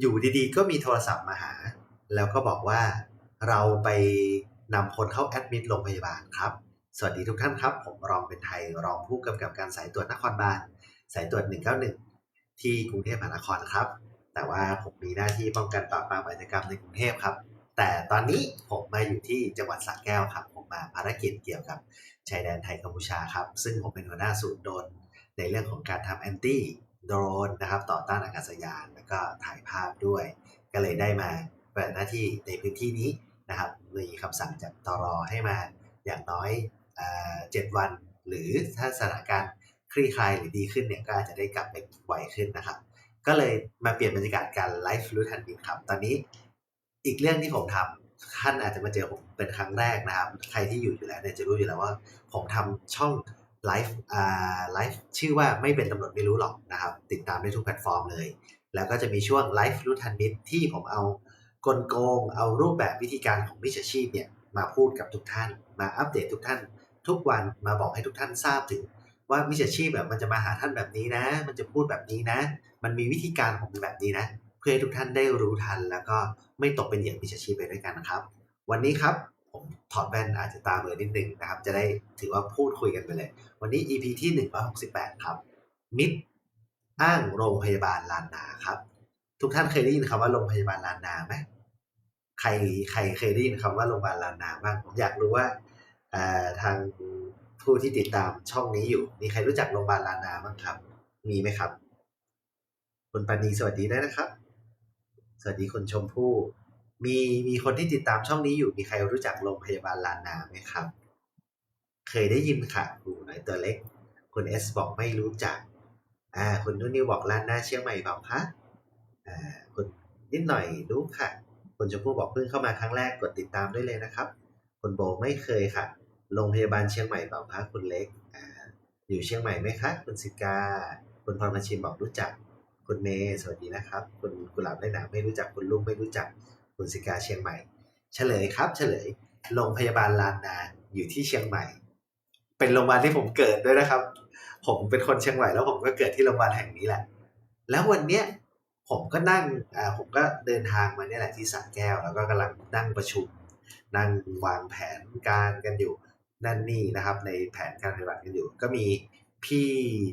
อยู่ดีๆ ก็มีโทรศัพท์มาหา แล้วก็บอกว่าเราไปนำคนเข้าแอดมิดโรงพยาบาลครับ สวัสดีทุกท่านครับ ผมรองเป็นไทยรองผู้กำกับการสายตรวจนครบาลสายตรวจ 191 ที่กรุงเทพมหานครครับ แต่ว่าผมมีหน้าที่ป้องกันปราบปรามอาชญากรรมในกรุงเทพครับ แต่ตอนนี้ผมมาอยู่ที่จังหวัดสระแก้วครับ ผมมาภารกิจเกี่ยวกับชายแดนไทยกัมพูชาครับ ซึ่งผมเป็นหัวหน้าศูนย์โดนในเรื่องของการทำแอนตี้ โดรนนะครับต่อต้านอากาศยานแล้วก็ถ่ายภาพด้วย ก็เลยได้มาปฏิบัติหน้าที่ในพื้นที่นี้นะครับมีคำสั่งจากตรอให้มาอย่างน้อยเจ็ดวัน หรือถ้าสถานการณ์คลี่คลายหรือดีขึ้นเนี่ยก็อาจจะได้กลับไปไวขึ้นนะครับ ก็เลยมาเปลี่ยนบรรยากาศการไลฟ์รู้ทันทีครับตอนนี้อีกเรื่องที่ผมทำท่านอาจจะมาเจอผมเป็นครั้งแรกนะครับ ใครที่อยู่อยู่แล้วเนี่ยจะรู้อยู่แล้วว่า ผมทำช่อง ไลฟ์อ่าไลฟ์ชื่อว่าไม่เป็นตำรวจไม่รู้หรอกนะครับ ติดตามได้ทุกแพลตฟอร์มเลย แล้วก็จะมีช่วงไลฟ์รู้ทันมิตรที่ผมเอากลโกง เอารูปแบบวิธีการของมิจฉาชีพเนี่ยมาพูดกับทุกท่าน มาอัปเดตทุกท่าน ทุกวันมาบอกให้ทุกท่านทราบถึง ว่ามิจฉาชีพแบบมันจะมาหาท่านแบบนี้นะ มันจะพูดแบบนี้นะ มันมีวิธีการของมันแบบนี้นะ เพื่อให้ทุกท่านได้รู้ทัน แล้วก็ไม่ตกเป็นเหยื่อมิจฉาชีพไปด้วยกันนะครับ วันนี้ครับ ผมถอดแว่นอาจจะตาเบลอนิดนึงนะครับ จะได้ถือว่าพูดคุยกันไปเลย วันนี้ EP ที่ 168 ครับ มิตรอ้างโรงพยาบาลลานนาครับ ทุกท่านเคยได้ยินคำว่าโรงพยาบาลลานนาไหมใครใครเคยได้ยินคำว่าโรงพยาบาลลานนาบ้างผมอยากรู้ว่าทางผู้ที่ติดตามช่องนี้อยู่ มีใครรู้จักโรงพยาบาลลานนาบ้างครับ มีไหมครับ คุณปานีสวัสดีด้นะครับ สวัสดีคุณชมพู่ มีมีคนที่ติดตามช่องนี้อยู่มีใครรู้จักโรงพยาบาลลานนาไหมครับ เคยได้ยินค่ะหูหน่อยตัวเล็ก คุณเอสบอกไม่รู้จัก อ่า คุณนุ่นนิวบอกลานนาเชียงใหม่เปล่าคะอ่าคุณนิดหน่อยรู้ค่ะ คุณชมพู่บอกเพิ่งเข้ามาครั้งแรกกดติดตามได้เลยนะครับ คุณโบไม่เคยค่ะ โรงพยาบาลเชียงใหม่เปล่าคะคุณเล็กอ่าอยู่เชียงใหม่ไหมคะคุณสิกา คุณพรมาชินบอกรู้จัก คุณเมย์สวัสดีนะครับ คุณกุหลาบได้หนาไม่รู้จักคุณลุงไม่รู้จัก คุณสิกาเชียงใหม่ เฉลยครับเฉลยโรงพยาบาลลานนาอยู่ที่เชียงใหม่ เป็นโรงพยาบาลที่ผมเกิดด้วยนะครับ ผมเป็นคนเชียงใหม่แล้วผมก็เกิดที่โรงพยาบาลแห่งนี้แหละ แล้ววันเนี้ยผมก็นั่งอ่าผมก็เดินทางมาเนี่ยแหละที่สระแก้ว แล้วก็กำลังนั่งประชุม นั่งวางแผนการกันอยู่นั่นนี่นะครับ ในแผนการปฏิบัติกันอยู่ ก็มีพี่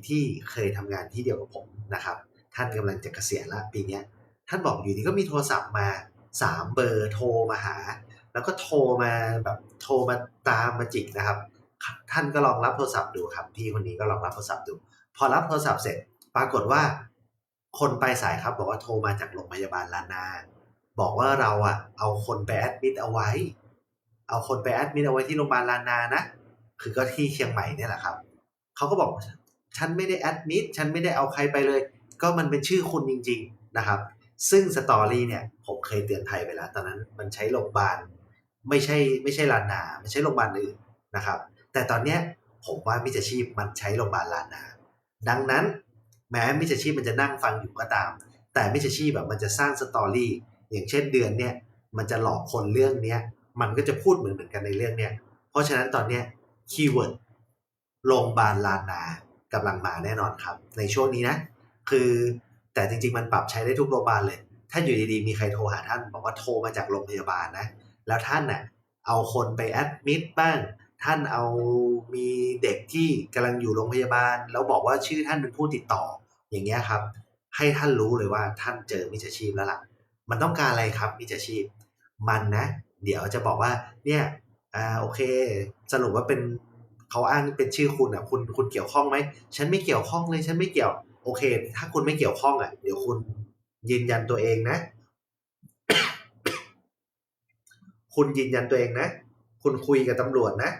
ที่เคยทำงานที่เดียวกับผมนะครับ ท่านกำลังจะเกษียณละปีเนี้ยท่านบอกอยู่ดีก็มีโทรศัพท์มา สามเบอร์โทรมาหา แล้วก็โทรมาแบบโทรมาตามมาจิกนะครับ ท่านก็ลองรับโทรศัพท์ดูครับพี่คนนี้ก็ลองรับโทรศัพท์ดู พอรับโทรศัพท์เสร็จ ปรากฏว่า คนไปสายครับบอกว่าโทรมาจากโรงพยาบาลลานา บอกว่าเราอะเอาคนไปแอดมิดเอาไว้ เอาคนไปแอดมิดเอาไว้ที่โรงพยาบาลลานานะคือก็ที่เชียงใหม่เนี่ยแหละครับเขาก็บอกฉันไม่ได้แอดมิดฉันไม่ได้เอาใครไปเลย ก็มันเป็นชื่อคุณจริง ๆนะครับ ซึ่งสตอรี่เนี่ยผมเคยเตือนภัยไปแล้ว ตอนนั้นมันใช้โรงพยาบาลไม่ใช่ไม่ใช่ลานนาไม่ใช่โรงพยาบาลอื่นนะครับ แต่ตอนเนี้ยผมว่ามิจฉาชีพมันใช้โรงพยาบาลลานนา ดังนั้นแม้มิจฉาชีพมันจะนั่งฟังอยู่ก็ตาม แต่มิจฉาชีพแบบมันจะสร้างสตอรี่อย่างเช่นเดือนเนี้ยมันจะหลอกคนเรื่องเนี้ยมันก็จะพูดเหมือนเหมือนกันในเรื่องเนี้ยเพราะฉะนั้นตอนเนี้ยคีย์เวิร์ดโรงพยาบาลลานนากำลังมาแน่นอนครับ ในช่วงนี้นะ คือ แต่จริงๆมันปรับใช้ได้ทุกโรงพยาบาลเลย ถ้าอยู่ดีๆมีใครโทรหาท่าน บอกว่าโทรมาจากโรงพยาบาลนะ แล้วท่านน่ะเอาคนไปแอดมิดบ้าง ท่านเอามีเด็กที่กำลังอยู่โรงพยาบาล แล้วบอกว่าชื่อท่านเป็นผู้ติดต่อ อย่างเงี้ยครับ ให้ท่านรู้เลยว่าท่านเจอมิจฉาชีพแล้วล่ะ มันต้องการอะไรครับมิจฉาชีพ มันนะ เดี๋ยวจะบอกว่าเนี่ยอ่าโอเค สรุปว่าเป็นเขาอ้างเป็นชื่อคุณอะคุณคุณเกี่ยวข้องไหมฉันไม่เกี่ยวข้องเลยฉันไม่เกี่ยว โอเค ถ้าคุณไม่เกี่ยวข้องอะ เดี๋ยวคุณยืนยันตัวเองนะ คุณยืนยันตัวเองนะ คุณคุยกับตำรวจนะ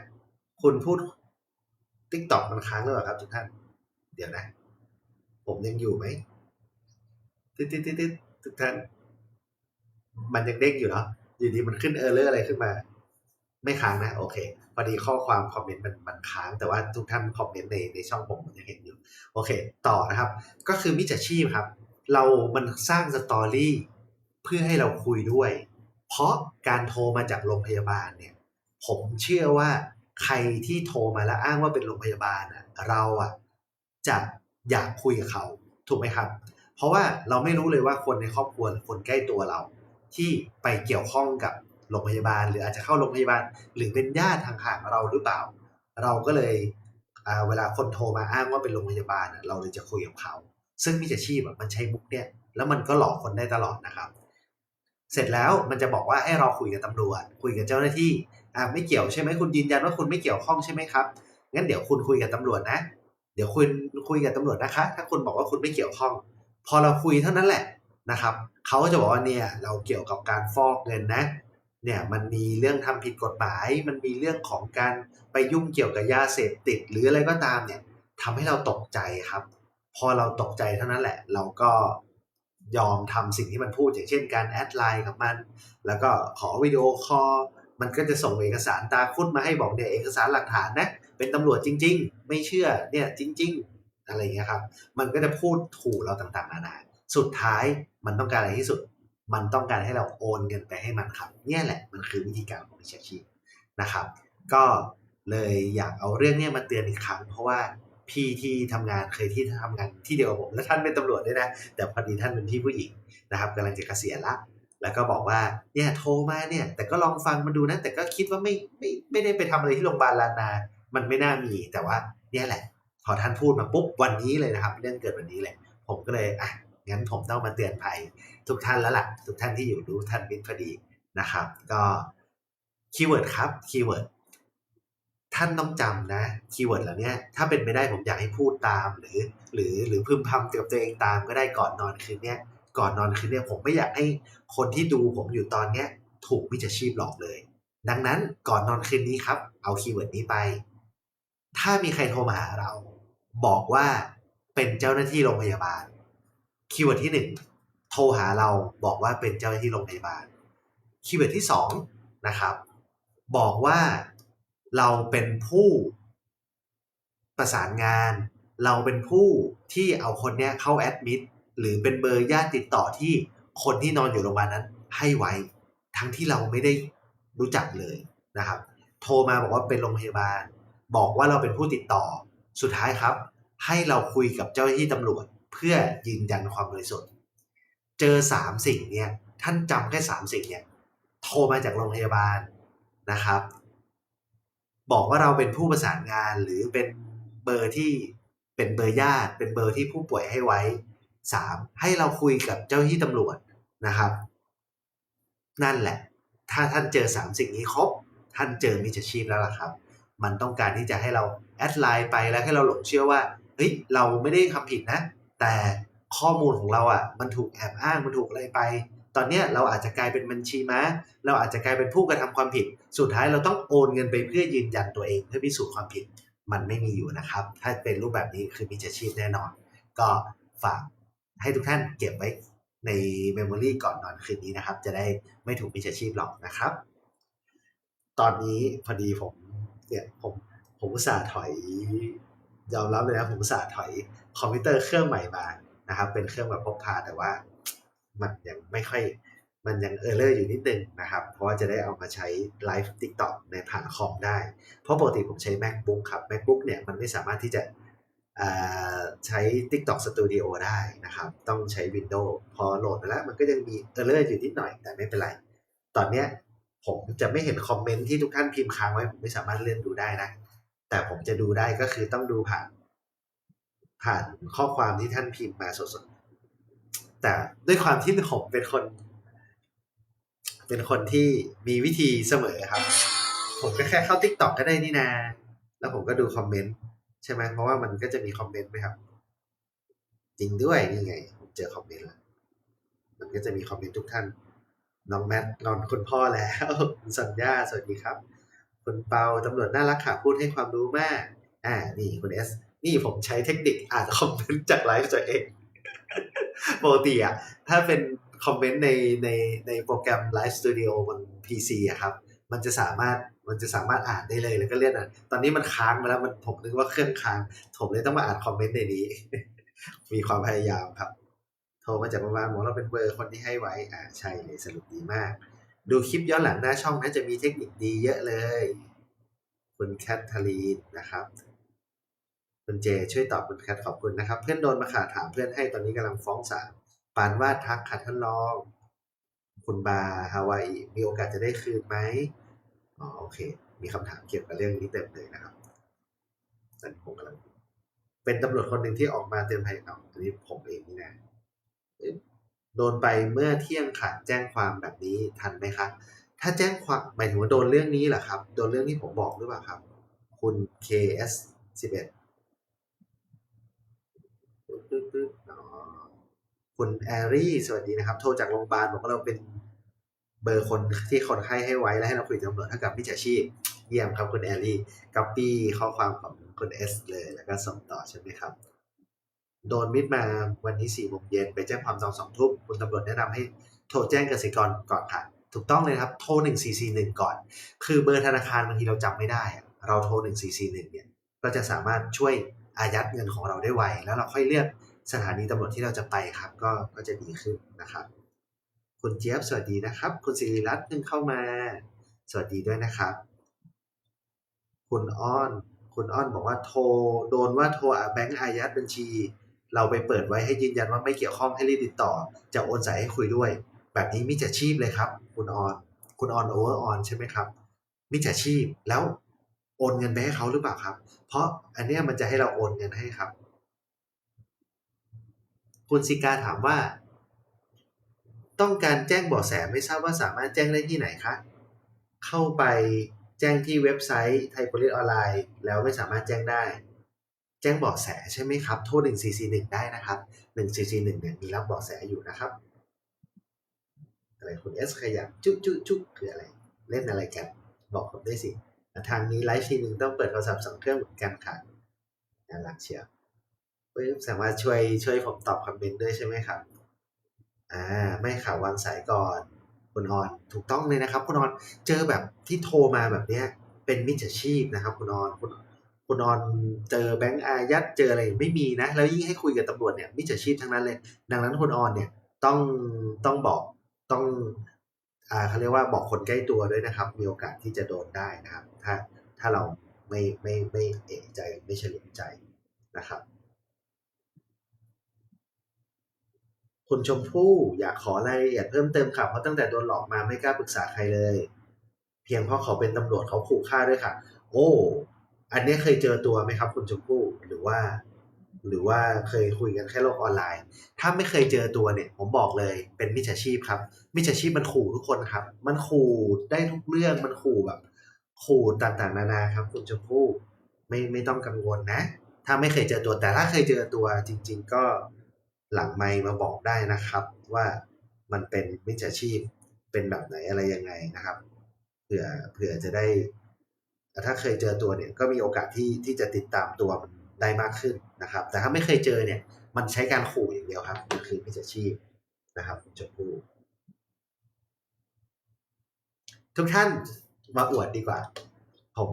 คุณพูดติ๊กตอกมันค้างหรือเปล่าครับทุกท่าน เดี๋ยวนะ ผมยังอยู่ไหมติ๊ดติ๊ดติ๊ดทุกท่าน มันยังเด้งอยู่เนาะอยู่ดีมันขึ้นเออร์เลอร์อะไรขึ้นมา ไม่ค้างนะ โอเคพอดีข้อความคอมเมนต์มันมันค้าง แต่ว่าทุกท่านคอมเมนต์ในในช่องผมมันยังเห็นอยู่ โอเค ต่อนะครับ ก็คือมิจฉาชีพครับ เรามันสร้างสตอรี่เพื่อให้เราคุยด้วย เพราะการโทรมาจากโรงพยาบาลเนี่ย ผมเชื่อว่าใครที่โทรมาแล้วอ้างว่าเป็นโรงพยาบาลอะเราอะจะอยากคุยกับเขาถูกไหมครับ เพราะว่าเราไม่รู้เลยว่าคนในครอบครัวคนใกล้ตัวเรา ที่ไปเกี่ยวข้องกับ โรงพยาบาล หรืออาจจะเข้าโรงพยาบาล หรือเป็นญาติทางห่างเราหรือเปล่า เราก็เลยเวลาคนโทรมาอ้างว่าเป็นโรงพยาบาลเราเลยจะคุยกับเขา ซึ่งมิจฉาชีพมันใช้มุกเนี่ยแล้วมันก็หลอกคนได้ตลอดนะครับ เสร็จแล้วมันจะบอกว่าให้เราคุยกับตำรวจ คุยกับเจ้าหน้าที่อ่าไม่เกี่ยวใช่ไหมคุณยืนยันว่าคุณไม่เกี่ยวข้องใช่ไหมครับงั้นเดี๋ยวคุณคุยกับตำรวจนะ เดี๋ยวคุณคุยกับตำรวจนะคะ ถ้าคุณบอกว่าคุณไม่เกี่ยวข้อง พอเราคุยเท่านั้นแหละนะครับเขาก็จะบอกว่าเนี่ยเราเกี่ยวกับการฟอกเงินนะ เนี่ยมันมีเรื่องทำผิดกฎหมาย มันมีเรื่องของการไปยุ่งเกี่ยวกับยาเสพติด หรืออะไรก็ตามเนี่ยทำให้เราตกใจครับ พอเราตกใจเท่านั้นแหละ เราก็ยอมทำสิ่งที่มันพูดอย่างเช่นการแอดไลน์กับมัน แล้วก็ขอวิดีโอคอลมันก็จะส่งเอกสารตาคุดมาให้บอกเนี่ยเอกสารหลักฐานนะเป็นตำรวจจริง ๆ ไม่เชื่อเนี่ยจริง ๆ อะไรเงี้ยครับ มันก็จะพูดถูกเราต่างๆนานาสุดท้ายมันต้องการอะไรที่สุด มันต้องการให้เราโอนเงินไปให้มันครับเนี่ยแหละมันคือวิธีการของมิจฉาชีพนะครับ ก็เลยอยากเอาเรื่องนี้มาเตือนอีกครั้ง เพราะว่าพี่ที่ทำงานเคยที่ทำงานที่เดียวกับผม และท่านเป็นตำรวจด้วยนะ แต่พอดีท่านเป็นพี่ผู้หญิงนะครับกำลังจะเกษียณละแล้วก็บอกว่าเนี่ยโทรมาเนี่ยแต่ก็ลองฟังมันดูนะ แต่ก็คิดว่าไม่ไม่ไม่ได้ไปทำอะไรที่โรงพยาบาลลานา มันไม่น่ามีแต่ว่าเนี่ยแหละ พอท่านพูดมาปุ๊บวันนี้เลยนะครับ เรื่องเกิดวันนี้เลยผมก็เลยอะ งั้นผมต้องมาเตือนภัยทุกท่านแล้วล่ะ ทุกท่านที่อยู่รู้ท่านมิตรพอดีนะครับ ก็คีย์เวิร์ดครับคีย์เวิร์ดท่านต้องจำนะคีย์เวิร์ดเหล่านี้ถ้าเป็นไปได้ผมอยากให้พูดตามหรือ หรือหรือพึมพำกับตัวเองตามก็ได้ก่อนนอนคืนเนี้ยก่อนนอนคืนเนี้ยผมไม่อยากให้คนที่ดูผมอยู่ตอนเนี้ยถูกมิจฉาชีพหลอกเลย ดังนั้นก่อนนอนคืนนี้ครับ เอาคีย์เวิร์ดนี้ไป ถ้ามีใครโทรมาหาเรา บอกว่าเป็นเจ้าหน้าที่โรงพยาบาล คีย์เวิร์ดที่หนึ่งโทรหาเราบอกว่าเป็นเจ้าหน้าที่โรงพยาบาล คีย์เวิร์ดที่สองนะครับ บอกว่าเราเป็นผู้ประสานงาน เราเป็นผู้ที่เอาคนเนี้ยเข้าแอดมิดหรือเป็นเบอร์ญาติติดต่อที่คนที่นอนอยู่โรงพยาบาลนั้นให้ไว้ ทั้งที่เราไม่ได้รู้จักเลยนะครับ โทรมาบอกว่าเป็นโรงพยาบาล บอกว่าเราเป็นผู้ติดต่อ สุดท้ายครับ ให้เราคุยกับเจ้าหน้าที่ตำรวจ เพื่อยืนยันความบริสุทธิ์ เจอสามสิ่งเนี่ยท่านจำแค่สามสิ่งเนี่ยโทรมาจากโรงพยาบาลนะครับ บอกว่าเราเป็นผู้ประสานงานหรือเป็นเบอร์ที่เป็นเบอร์ญาติ เป็นเบอร์ที่ผู้ป่วยให้ไว้สามให้เราคุยกับเจ้าหน้าที่ตำรวจนะครับ นั่นแหละ ถ้าท่านเจอสามสิ่งนี้ครบท่านเจอมิจฉาชีพแล้วล่ะครับ มันต้องการที่จะให้เราแอดไลน์ไปแล้วให้เราหลงเชื่อว่าเฮ้ยเราไม่ได้ทำผิดนะ แต่ข้อมูลของเราอะมันถูกแอบอ้างมันถูกอะไรไป ตอนเนี้ยเราอาจจะกลายเป็นบัญชีม้าเราอาจจะกลายเป็นผู้กระทำความผิด สุดท้ายเราต้องโอนเงินไปเพื่อยืนยันตัวเองเพื่อพิสูจน์ความผิดมันไม่มีอยู่นะครับ ถ้าเป็นรูปแบบนี้คือมิจฉาชีพแน่นอน ก็ฝากให้ทุกท่านเก็บไว้ในเมมโมรีก่อนนอนคืนนี้นะครับ จะได้ไม่ถูกมิจฉาชีพหลอกนะครับ ตอนนี้พอดีผมเนี่ยผมผมอุตส่าห์ถอย ยอมรับเลยนะผมสาถอยคอมพิวเตอร์เครื่องใหม่มานะครับ เป็นเครื่องแบบพกพาแต่ว่ามันยังไม่ค่อยมันยังเออร์เลอร์อยู่นิดนึงนะครับ เพราะว่าจะได้เอามาใช้ไลฟ์ TikTok ในผ่านคอมได้ เพราะปกติผมใช้ MacBook ครับ MacBook เนี่ยมันไม่สามารถที่จะใช้ TikTok Studio ได้นะครับ ต้องใช้ Windows พอโหลดไปแล้ว มันก็ยังมีเออร์เลอร์อยู่นิดหน่อยแต่ไม่เป็นไร ตอนเนี้ยผมจะไม่เห็นคอมเมนต์ที่ทุกท่านพิมพ์ค้างไว้ ผมไม่สามารถเลื่อนดูได้นะ แต่ผมจะดูได้ก็คือต้องดูผ่าน ผ่านข้อความที่ท่านพิมพ์มาสดๆ แต่ด้วยความที่ผมเป็นคน เป็นคนที่มีวิธีเสมอครับ ผมก็แค่เข้า TikTok ก็ได้นี่นา แล้วผมก็ดูคอมเมนต์ใช่ไหมเพราะว่ามันก็จะมีคอมเมนต์ไหมครับ จริงด้วยนี่ไง ผมเจอคอมเมนต์แล้วมันก็จะมีคอมเมนต์ทุกท่านน้องแมทนอนคุณพ่อแล้วสัญญาสวัสดีครับ คุณเปาตำรวจน่ารักค่ะพูดให้ความรู้มาก อ่า นี่คุณเอส นี่ผมใช้เทคนิคอ่านคอมเมนต์จากไลฟ์ตัวเองปกติอะถ้าเป็นคอมเมนต์ในในในโปรแกรม Live Studio บน PC อะครับ มันจะสามารถมันจะสามารถอ่านได้เลยแล้วก็เลื่อนอ่านตอนนี้มันค้างมาแล้วมันผมนึกว่าเครื่องค้าง ผมเลยต้องมาอ่านคอมเมนต์ในนี้ มีความพยายามครับ โทรมาจากโรงพยาบาลบอเราเป็นเบอร์คนที่ให้ไว้ อ่าใช่เลยสรุปดีมาก ดูคลิปย้อนหลังหน้าช่องนะจะมีเทคนิคดีเยอะเลย คุณแคทเธอรีนนะครับคุณเจช่วยตอบคุณแคทขอบคุณนะครับ เพื่อนโดนมาขาถามเพื่อนให้ตอนนี้กำลังฟ้องศาลปานวาดทักขัดท่านรอง คุณบาฮาวายมีโอกาสจะได้คืนไหมอ๋อโอเค มีคำถามเกี่ยวกับเรื่องนี้เต็มเลยนะครับนั่นผมกำลังเป็นตำรวจคนหนึ่งที่ออกมาเตือนภัยเอาอันนี้ผมเองนี่นะ โดนไปเมื่อเที่ยงค่ะแจ้งความแบบนี้ทันไหมครับถ้าแจ้งความหมายถึงว่าโดนเรื่องนี้เหรอครับ โดนเรื่องที่ผมบอกหรือเปล่าครับ คุณ KS 11ปึ๊บปึ๊บปึ๊บอ๋อคุณแอรี่สวัสดีนะครับ โทรจากโรงพยาบาลบอกว่าเราเป็นเบอร์คนที่คนไข้ให้ไว้แล้วให้เราคุยกับตำรวจเท่ากับมิจฉาชีพ เยี่ยมครับคุณแอรี่ก๊อปปี้ข้อความของคุณเอสเลย แล้วก็ส่งต่อใช่ไหมครับ โดนมิดมาวันนี้สี่โมงเย็นไปแจ้งความตอนสองทุ่มคุณตำรวจแนะนำให้โทรแจ้งกสิกรก่อนค่ะ ถูกต้องเลยครับ โทรหนึ่งสี่สี่หนึ่งก่อน คือเบอร์ธนาคารบางทีเราจำไม่ได้ เราโทรหนึ่งสี่สี่หนึ่งเนี่ยก็จะสามารถช่วยอายัดเงินของเราได้ไว แล้วเราค่อยเลือกสถานีตำรวจที่เราจะไปครับ ก็ก็จะดีขึ้นนะครับ คุณเจี๊ยบสวัสดีนะครับ คุณศิริรัตน์เพิ่งเข้ามา สวัสดีด้วยนะครับ คุณอ้อน คุณอ้อนบอกว่าโทรโดนว่าโทรแบงก์อายัดบัญชี เราไปเปิดไว้ให้ยืนยันว่าไม่เกี่ยวข้องให้รีบติดต่อ จะโอนสายให้คุยด้วย แบบนี้มิจฉาชีพเลยครับ คุณออนคุณออนโอเวอร์ออนใช่ไหมครับมิจฉาชีพแล้วโอนเงินไปให้เขาหรือเปล่าครับ เพราะอันเนี้ยมันจะให้เราโอนเงินให้ครับ คุณสิกาถามว่า ต้องการแจ้งเบาะแสไม่ทราบว่าสามารถแจ้งได้ที่ไหนคะเข้าไปแจ้งที่เว็บไซต์ไทย p o ลิ e ออนไลน์แล้วไม่สามารถแจ้งได้ แจ้งเบาะแสใช่ไหมครับ โทร1441ได้นะครับ1441เนี่ยมีรับเบาะแสอยู่นะครับ อะไรคุณเอสขยับจุ๊จุ๊จุ๊คืออะไร เล่นอะไรกัน บอกผมด้วยสิ ทางนี้ไลฟ์ทีหนึ่งต้องเปิดโทรศัพท์สองเครื่องเหมือนกันค่ะน่ารักเชียวสามารถช่วยช่วยผมตอบคอมเมนต์ด้วยใช่ไหมครับอ่าไม่ข่าววางสายก่อนคุณออนถูกต้องเลยนะครับ คุณออนเจอแบบที่โทรมาแบบเนี้ยเป็นมิจฉาชีพนะครับ คุณออนคุณ คุณออนเจอแบงก์อายัดเจออะไรไม่มีนะ แล้วยิ่งให้คุยกับตำรวจเนี่ยมิจฉาชีพทั้งนั้นเลย ดังนั้นคุณออนเนี่ยต้องต้องบอกต้องอ่าเขาเรียกว่าบอกคนใกล้ตัวด้วยนะครับ มีโอกาสที่จะโดนได้นะครับ ถ้าถ้าเราไม่ไม่ไม่เอะใจไม่เฉลียวใจนะครับ คุณชมพู่อยากขอรายละเอียดเพิ่มเติมค่ะเพราะตั้งแต่โดนหลอกมาไม่กล้าปรึกษาใครเลย เพียงเพราะเขาเป็นตำรวจเขาขู่ฆ่าด้วยค่ะ โอ้ อันนี้เคยเจอตัวไหมครับ คุณชมพู่หรือว่า หรือว่าเคยคุยกันแค่โลกออนไลน์ ถ้าไม่เคยเจอตัวเนี่ย ผมบอกเลยเป็นมิจฉาชีพครับมิจฉาชีพมันขู่ทุกคนครับ มันขู่ได้ทุกเรื่องมันขู่แบบ ขู่ต่างๆ นานาครับ คุณชมพู่ไม่ไม่ต้องกังวลนะ ถ้าไม่เคยเจอตัวแต่ถ้าเคยเจอตัวจริง ๆ ก็หลังไมมาบอกได้นะครับ ว่ามันเป็นมิจฉาชีพเป็นแบบไหนอะไรยังไงนะครับเผื่อเผื่อจะได้ แต่ถ้าเคยเจอตัวเนี่ยก็มีโอกาสที่ที่จะติดตามตัวมันได้มากขึ้นนะครับ แต่ถ้าไม่เคยเจอเนี่ย มันใช้การขู่อย่างเดียวครับมันคือมิจฉาชีพนะครับคุณชมพู่ทุกท่านมาอวดดีกว่า ผม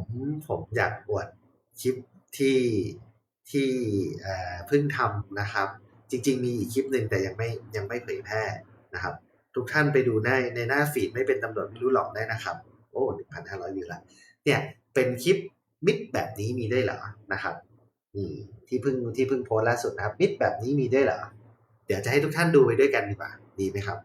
ผมอยากอวดคลิปที่ที่เพิ่งทำนะครับ จริง ๆ มีอีกคลิปหนึ่งแต่ยังไม่ยังไม่เผยแพร่นะครับ ทุกท่านไปดูได้ในหน้าฟีดไม่เป็นตำรวจไม่รู้หลอกได้นะครับ โอ้หนึ่งพันห้าร้อยวิวละเนี่ย เป็นคลิปมิดแบบนี้มีได้วยเหรอนะครับนี่ที่เพิ่งที่เพิ่งโพสล่าสุดนะครับมิดแบบนี้มีได้วยเหรอเดี๋ยวจะให้ทุกท่านดูไปด้วยกันดีกว่าดีไหมครับ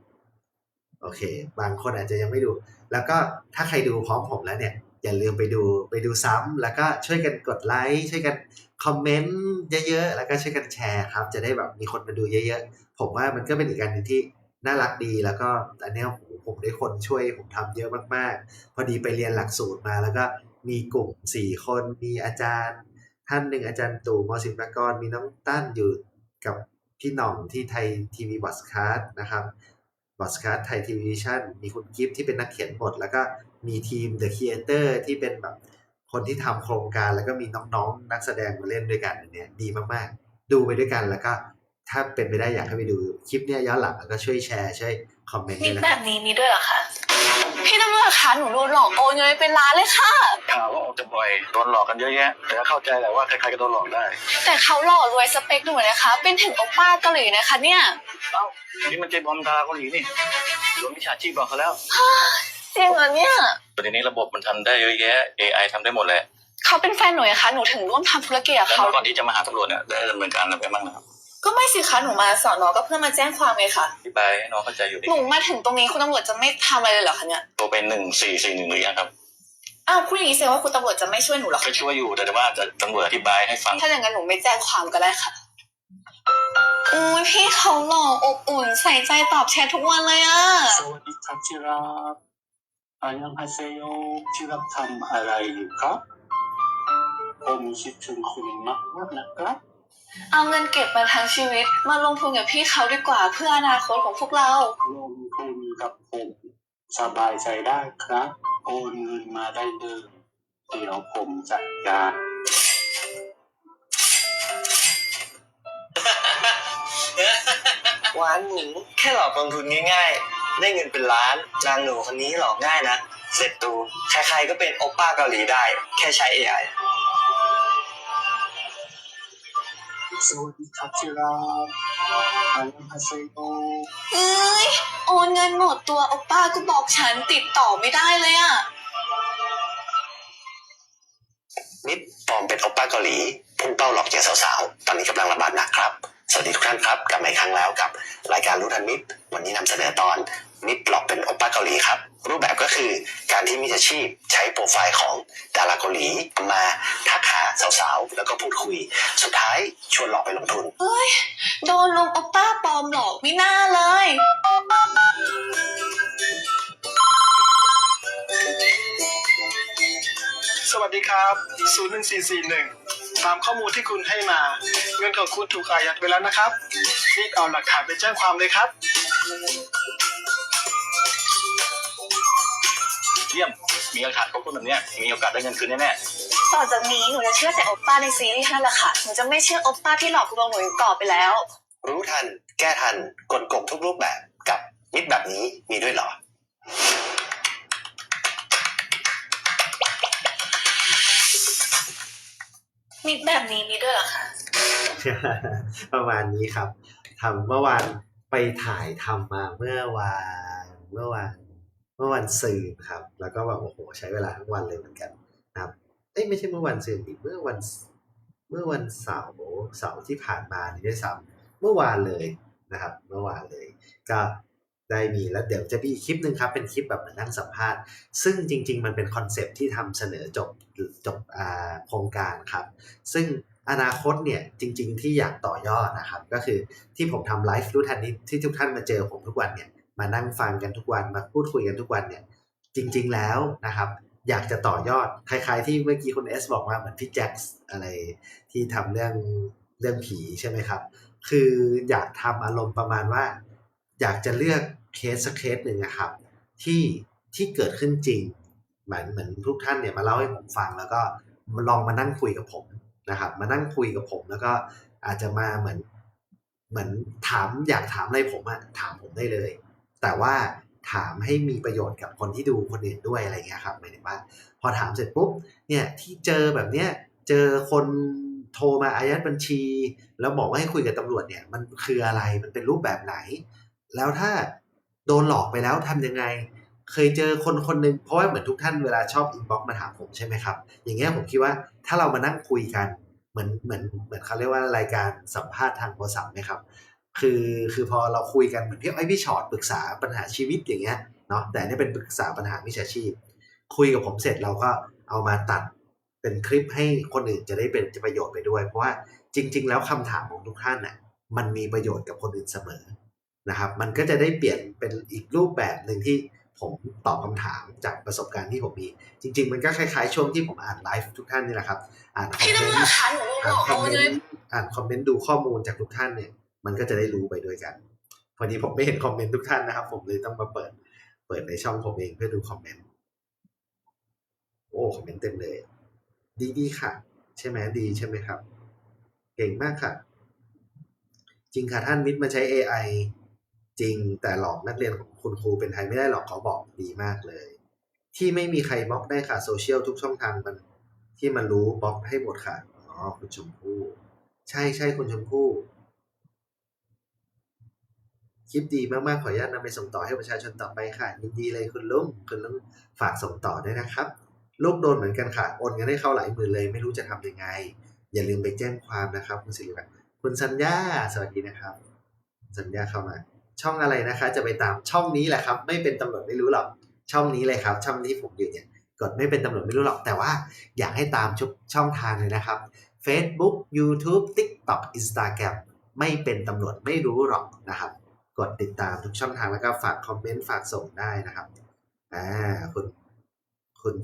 โอเค บางคนอาจจะยังไม่ดู แล้วก็ถ้าใครดูพร้อมผมแล้วเนี่ย อย่าลืมไปดูไปดูซ้ำแล้วก็ช่วยกันกดไลค์ช่วยกันคอมเมนต์เยอะๆแล้วก็ช่วยกันแชร์ครับ จะได้แบบมีคนมาดูเยอะๆ ผมว่ามันก็เป็นอีกการหนึ่งที่น่ารักดีแล้วก็อันนี้ผมได้คนช่วยผมทำเยอะมากๆ พอดีไปเรียนหลักสูตรมาแล้วก็ มีกลุ่มสี่คนมีอาจารย์ ท่านหนึ่งอาจารย์ตู่มศิลปากรมีน้องตั้นอยู่กับพี่หน่องที่ไทยทีวีบอสคาร์ดนะครับบอสคาร์ดไทยทีวีวิชั่นมีคุณกิฟที่เป็นนักเขียนบท แล้วก็มีทีม The Creator ที่เป็นแบบคนที่ทำโครงการแล้วก็มีน้องๆ นักแสดงมาเล่นด้วยกันอันเนี่ยดีมากๆ ดูไปด้วยกันแล้วก็ถ้าเป็นไปได้อยากให้ไปดูคลิปเนี้ยย้อนหลังแล้วก็ช่วยแชร์ช่วย คอมเมนต์มิด้วดยนะแบครับบนี้มีด้วยเหรอคะพี่ตำรวจคะหนูโดนหลอกโอนเงินไปเป็นล้านเลยค่ะ ข่าวว่าออกจะบ่อยโดนหลอกกันเยอะแยะ แต่ก็เข้าใจแหละว่าใครๆก็โดนหลอกได้ แต่เขาหล่อรวยสเปคหนูนะคะ เป็นถึงโอป้าเกาหลีนะคะเนี่ย เอ้า นี่มันเจบอมดาราเกาหลีนี่โดนมิจฉาชีพหลอกเขาแล้วจริงเหรอเนี่ยประเด็นนี้ระบบมันทำได้เยอะแยะ AI ทำได้หมดแหละขเขาเป็นแฟนหนูอะคะหนูถึงร่วมทำธุรกิจกับแล้วเขา ก่อนที่จะมาหาตำรวจเนี่ยได้ดำเนินการอะไรไปบ้างนะครับ ก็ไม่สิคะหนูมาสอนอก็เพื่อมาแจ้งความไงค่ะพี่บายให้น้องเข้าใจอยู่ดิหนูมาถึงตรงนี้คุณตำรวจจะไม่ทำอะไรเลยเหรอคะเนี่ยโทรเป็นหนึ่งสี่สี่หนึ่งหรือยังครับอ้าวพูดอย่างนี้แสดงว่าคุณตำรวจจะไม่ช่วยหนูเหรอก็คะช่วยอยู่แต่ว่าจะตำรวจอธิบายให้ฟังถ้าอย่างนั้นหนูไม่แจ้งความก็ได้ค่ะอุ้ยพี่เขาหล่ออบอุ่นใส่ใจตอบแชททุกวันเลยอะสวัสดีครับที่รักอายังฮาเซโยที่รักทำอะไรอยู่ครับผมคิดถึงคุณมากมากๆนะครับ เอาเงินเก็บมาทั้งชีวิต มาลงทุนกับพี่เขาดีกว่าเพื่ออนาคตของพวกเรา ลงทุนกับผมสบายใจได้ครับ โอนเงินมาได้เลยเดี๋ยวผมจัดการหวานหมูแค่หลอกลงทุนง่ายๆ ได้เงินเป็นล้านนางหนูคนนี้หลอกง่ายนะ เสร็จตูใครๆก็เป็นโอป้าเกาหลีได้ แค่ใช้ AI สวัสดีครับที่รักอายังฮาเซโยเอ้ยโอนเงินหมดตัวโอป้าก็บอกฉันติดต่อไม่ได้เลยอะนิดปลอมเป็นโอปป้าเกาหลีพุ่งเป้าหลอกเหยื่อสาวๆ ตอนนี้กำลังระบาดหนักครับ สวัสดีทุกท่านครับ กลับมาอีกครั้งแล้วกับ รายการรู้ทันมิตรวันนี้นำเสนอตอน มิตรหลอกเป็นโอปป้าเกาหลีครับ รูปแบบก็คือการที่มิจฉาชีพใช้โปรไฟล์ของดาราเกาหลีมาทักหาสาวๆ แล้วก็พูดคุย สุดท้ายชวนหลอกไปลงทุนเอ้ย โดนลงโอป้าปลอมหลอกไม่น่าเลย สวัสดีครับ 01441 ตามข้อมูลที่คุณให้มา เงินของคุณถูกอายัดไปแล้วนะครับรีบเอาหลักฐานไปแจ้งความเลยครับ เยี่ยม มีหลักฐานครบถ้วนแบบเนี้ยมีโอกาสได้เงินคืนแน่ต่อจากนี้หนูจะเชื่อแต่โอป้าในซีรีส์เท่านั่นแหละค่ะ หนูจะไม่เชื่อโอป้าที่หลอกลวงหนูอีกต่อไปแล้ว รู้ทัน แก้ทัน กลโกงทุกรูปแบบกับมิตรแบบนี้มีด้วยเหรอ มิดแบบนี้มีด้วยเหรอคะ ประมาณนี้ครับทำเมื่อวานไปถ่ายทำมาเมื่อวานเมื่อวาน เมื่อวันซืนครับ แล้วก็แบบโอ้โหใช้เวลาทั้งวันเลยเหมือนกันนะครับเอ้ยไม่ใช่เมื่อวันซืนดิเมื่อวันเมื่อวันเสาร์เสาร์ที่ผ่านมานี่ด้วยซ้ำเมื่อวานเลยนะครับ เมื่อวานเลย ก็ได้มีแล้วเดี๋ยวจะมีอีกคลิปหนึ่งครับ เป็นคลิปแบบเหมือนนั่งสัมภาษณ์ ซึ่งจริง ๆ มันเป็นคอนเซปที่ทำเสนอจบจบโครงการครับ ซึ่งอนาคตเนี่ยจริง ๆ ที่อยากต่อยอดนะครับ ก็คือที่ผมทำไลฟ์รู้ทันนี้ที่ทุกท่านมาเจอผมทุกวันเนี่ย มานั่งฟังกันทุกวันมาพูดคุยกันทุกวันเนี่ยจริง ๆแล้วนะครับ อยากจะต่อยอดคล้ายๆที่เมื่อกี้คุณเอสบอกว่าเหมือนพี่แจ็คอะไรที่ทำเรื่องเรื่องผีใช่ไหมครับ คืออยากทำอารมณ์ประมาณว่า อยากจะเลือกเคสสักเคสหนึ่งนะครับ ที่ที่เกิดขึ้นจริงเหมือนเหมือนทุกท่านเนี่ยมาเล่าให้ผมฟังแล้วก็ลองมานั่งคุยกับผมนะครับ มานั่งคุยกับผมแล้วก็อาจจะมาเหมือนเหมือนถามอยากถามอะไรผมอะถามผมได้เลย แต่ว่าถามให้มีประโยชน์กับคนที่ดูคนอื่นด้วยอะไรเงี้ยครับหมายถึงว่า พอถามเสร็จปุ๊บเนี่ยที่เจอแบบเนี้ยเจอคนโทรมาอายัดบัญชี แล้วบอกว่าให้คุยกับตำรวจเนี่ยมันคืออะไรมันเป็นรูปแบบไหน แล้วถ้าโดนหลอกไปแล้วทำยังไง เคยเจอคนคนหนึ่งเพราะว่าเหมือนทุกท่านเวลาชอบอินบ็อกมาถามผมใช่ไหมครับ อย่างเงี้ยผมคิดว่าถ้าเรามานั่งคุยกันเหมือนเหมือนเหมือนเขาเรียกว่ารายการสัมภาษณ์ทางโทรศัพท์ไหมครับ คือคือพอเราคุยกันเหมือนพี่ไอ้พี่ชอตปรึกษาปัญหาชีวิตอย่างเงี้ยเนาะแต่อันนี่เป็นปรึกษาปัญหาวิชาชีพ คุยกับผมเสร็จเราก็เอามาตัดเป็นคลิปให้คนอื่นจะได้เป็นจะประโยชน์ไปด้วย เพราะว่าจริง ๆ แล้วคำถามของทุกท่านน่ะมันมีประโยชน์กับคนอื่นเสมอนะครับ มันก็จะได้เปลี่ยนเป็นอีกรูปแบบหนึ่งที่ผมตอบคำถามจากประสบการณ์ที่ผมมี จริง ๆ มันก็คล้าย ๆ ช่วงที่ผมอ่านไลฟ์ทุกท่านนี่แหละครับ อ่านคอมพี่เมตำรนวจต์คะหนูโดนหลอ่าอนกคอมโอนเมเงินนต์อ่านคอมเมนต์ดูข้อมูลจากทุกท่านเนี่ย มันก็จะได้รู้ไปด้วยกันพอดีผมไม่เห็นคอมเมนต์ทุกท่านนะครับ ผมเลยต้องมาเปิด เปิดในช่องผมเองเพื่อดูคอมเมนต์โอ้คอมเมนต์เต็มเลย ดีดีค่ะ ใช่ไหมดีใช่ไหมครับ เก่งมากค่ะ จริงค่ะท่านมิตรมาใช้ AI จริงแต่หลอกนักเรียนของคุณครูเป็นไทยไม่ได้หรอกเขาบอกดีมากเลย ที่ไม่มีใครบล็อกได้ค่ะโซเชียลทุกช่องทางมัน ที่มันรู้บล็อกให้หมดค่ะอ๋อคุณชมพู่ใช่ใช่คุณชมพู่ ลิปดีมากๆ ขออนุญาตนำไปส่งต่อให้ประชาชนต่อไปค่ะ ยินดีเลยคุณลุงคุณลุงฝากส่งต่อด้วยนะครับลูกโดนเหมือนกันค่ะ โอนเงินให้เขาหลายหมื่นเลย ไม่รู้จะทำยังไง อย่าลืมไปแจ้งความนะครับคุณสิริวัฒน์คุณสัญญา สวัสดีนะครับ สัญญาเข้ามา ช่องอะไรนะคะ จะไปตามช่องนี้แหละครับ ไม่เป็นตำรวจไม่รู้หรอก ช่องนี้เลยครับ ช่องที่ผมอยู่เนี่ยกดไม่เป็นตำรวจไม่รู้หรอก แต่ว่าอยากให้ตามชุกช่องทางเลยนะครับ Facebook YouTube TikTok Instagram ไม่เป็นตำรวจไม่รู้หรอกนะครับ กดติดตามทุกช่องทางแล้วก็ฝากคอมเมนต์ฝากส่งได้นะครับอ่าคุณคุณ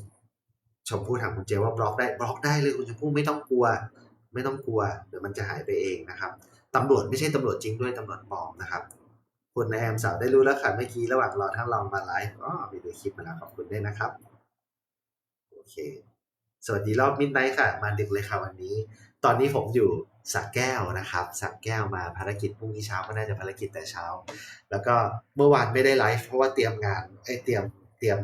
ชมพู่ถามคุณเจว่าบล็อกได้บล็อกได้เลยคุณชมพู่ไม่ต้องกลัว ไม่ต้องกลัวเดี๋ยวมันจะหายไปเองนะครับตำรวจไม่ใช่ตำรวจจริงด้วยตำรวจปลอมนะครับคุณแอมสาวได้รู้แล้วค่ะเมื่อกี้ระหว่างรอท่านลองมาไลฟ์อ๋อไปดูคลิปมาแล้วขอบคุณด้วยนะครับโอเค สวัสดีรอบมิดไนท์ค่ะ มาดึกเลยค่ะวันนี้ ตอนนี้ผมอยู่ สักแก้วนะครับ สักแก้วมาภารกิจพรุ่งนี้เช้าก็น่าจะภารกิจแต่เช้า แล้วก็เมื่อวานไม่ได้ไลฟ์เพราะว่าเตรียมงานไอ้เตรียมเตรียม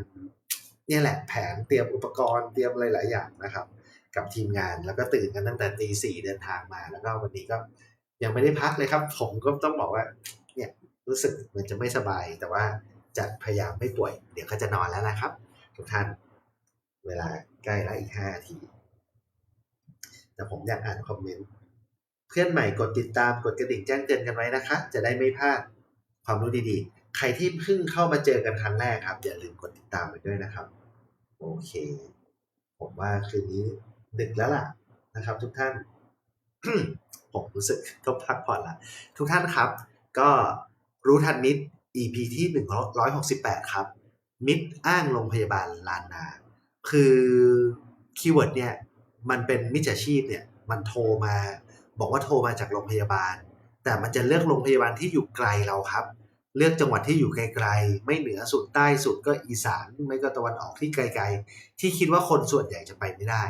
เนี่ยแหละแผนเตรียมอุปกรณ์เตรียมอะไรหลายอย่างนะครับ กับทีมงานแล้วก็ตื่นกันตั้งแต่ตีสี่เดินทางมา แล้วก็วันนี้ก็ยังไม่ได้พักเลยครับ ผมก็ต้องบอกว่าเนี่ยรู้สึกเหมือนจะไม่สบาย แต่ว่าจะพยายามไม่ป่วย เดี๋ยวก็จะนอนแล้วนะครับ ทุกท่านเวลาใกล้แล้วอีกห้านาทีแต่ผมอยากอ่านคอมเมนต์ เพื่อนใหม่กดติดตามกดกระดิ่งแจ้งเตือนกันไว้นะคะ จะได้ไม่พลาดความรู้ดีๆ ใครที่เพิ่งเข้ามาเจอกันครั้งแรกครับ อย่าลืมกดติดตามไปด้วยนะครับ โอเค ผมว่าคืนนี้ดึกแล้วล่ะนะครับ ทุกท่าน ผมรู้สึกต้องพักผ่อนละทุกท่านครับ ก็รู้ทันมิตร EP ที่168 ครับ มิตรอ้างโรงพยาบาลลานนา คือคีย์เวิร์ดเนี่ย มันเป็นมิจฉาชีพเนี่ย มันโทรมา บอกว่าโทรมาจากโรงพยาบาล แต่มันจะเลือกโรงพยาบาลที่อยู่ไกลเราครับ เลือกจังหวัดที่อยู่ไกลๆ ไม่เหนือสุดใต้สุดก็อีสานไม่ก็ตะวันออกที่ไกลๆ ที่คิดว่าคนส่วนใหญ่จะไปไม่ได้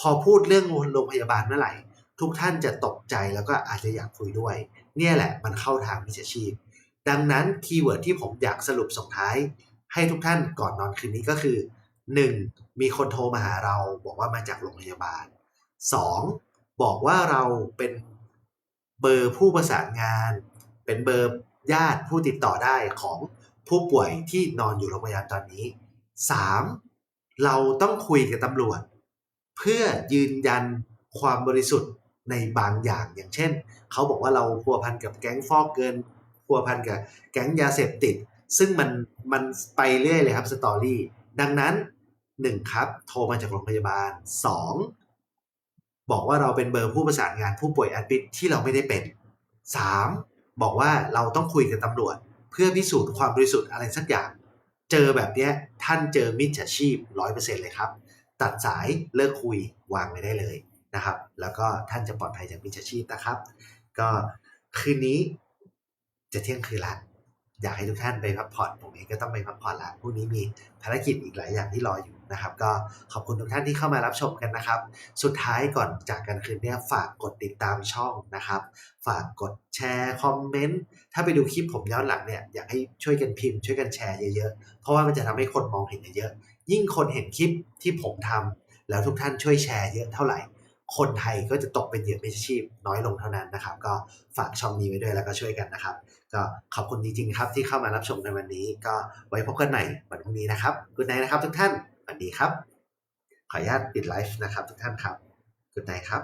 พอพูดเรื่องโรงพยาบาลเมื่อไหร่ ทุกท่านจะตกใจแล้วก็อาจจะอยากคุยด้วย เนี่ยแหละมันเข้าทางมิจฉาชีพ ดังนั้นคีย์เวิร์ดที่ผมอยากสรุปส่งท้าย ให้ทุกท่านก่อนนอนคืนนี้ก็คือ 1. มีคนโทรมาหาเราบอกว่ามาจากโรงพยาบาล 2. บอกว่าเราเป็นเบอร์ผู้ประสานงาน เป็นเบอร์ญาติผู้ติดต่อได้ของผู้ป่วยที่นอนอยู่โรงพยาบาลตอนนี้ 3. เราต้องคุยกับตำรวจ เพื่อยืนยันความบริสุทธิ์ในบางอย่างอย่างเช่น เขาบอกว่าเราพัวพันกับแก๊งฟอกเงินพัวพันกับแก๊งยาเสพติด ซึ่งมันมันไปเรื่อยเลยครับสตอรี่ดังนั้น 1 ครับ โทรมาจากโรงพยาบาล 2 บอกว่าเราเป็นเบอร์ผู้ประสานงานผู้ป่วยแอดมิดที่เราไม่ได้เป็น 3. บอกว่าเราต้องคุยกับตำรวจ เพื่อพิสูจน์ความบริสุทธิ์อะไรสักอย่าง เจอแบบเนี้ยท่านเจอมิจฉาชีพ 100%เลยครับ ตัดสายเลิกคุยวางไปได้เลยนะครับ แล้วก็ท่านจะปลอดภัยจากมิจฉาชีพนะครับ ก็คืนนี้จะเที่ยงคืนละอยากให้ทุกท่านไปพักผ่อนผมเองก็ต้องไปพักผ่อนละพรุ่งนี้มีภารกิจอีกหลายอย่างที่รออยู่ นะครับ ก็ขอบคุณทุกท่านที่เข้ามารับชมกันนะครับ สุดท้ายก่อนจากกันคืนนี้ฝากกดติดตามช่องนะครับ ฝากกดแชร์คอมเมนต์ถ้าไปดูคลิปผมย้อนหลังเนี่ยอยากให้ช่วยกันพิมพ์ช่วยกันแชร์เยอะๆ เพราะว่ามันจะทำให้คนมองเห็นเยอะๆยิ่งคนเห็นคลิปที่ผมทำแล้วทุกท่านช่วยแชร์เยอะเท่าไหร่ คนไทยก็จะตกเป็นเหยื่อมิจฉาชีพน้อยลงเท่านั้นนะครับ ก็ฝากช่องนี้ไว้ด้วยแล้วก็ช่วยกันนะครับก็ขอบคุณจริงๆครับที่เข้ามารับชมในวันนี้ ก็ไว้พบกันใหม่วันพรุ่งนี้นะครับกุณนายนะครับทุกท่าน สวัสดีครับ ขออนุญาตปิดไลฟ์นะครับทุกท่านครับกุณนายครับ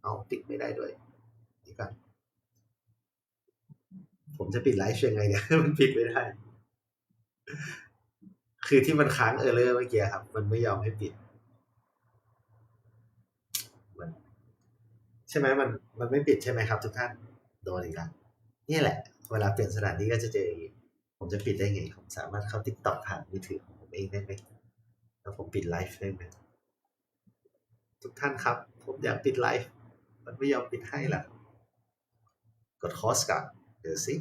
เอาปิดไม่ได้ด้วยนี่ก่อนผมจะปิดไลฟ์ยังไงเนี่ยมันปิดไม่ได้ คือที่มันค้างเออร์เลอร์เมื่อกี้ครับ มันไม่ยอมให้ปิดมันใช่ไหมมันมันไม่ปิดใช่ไหมครับ ทุกท่านโดนอีกแล้วนี่แหละ เวลาเปลี่ยนสถานที่ก็จะเจออย่างนี้ผมจะปิดได้ไง ผมสามารถเข้าติ๊กต็อกผ่านมือถือ เองได้ไหมแล้วผมปิดไลฟ์ได้ไหมทุกท่านครับ ผมอยากปิดไลฟ์มันไม่ยอมปิดให้ล่ะ กดคอสก่อนเดี๋ยวสิ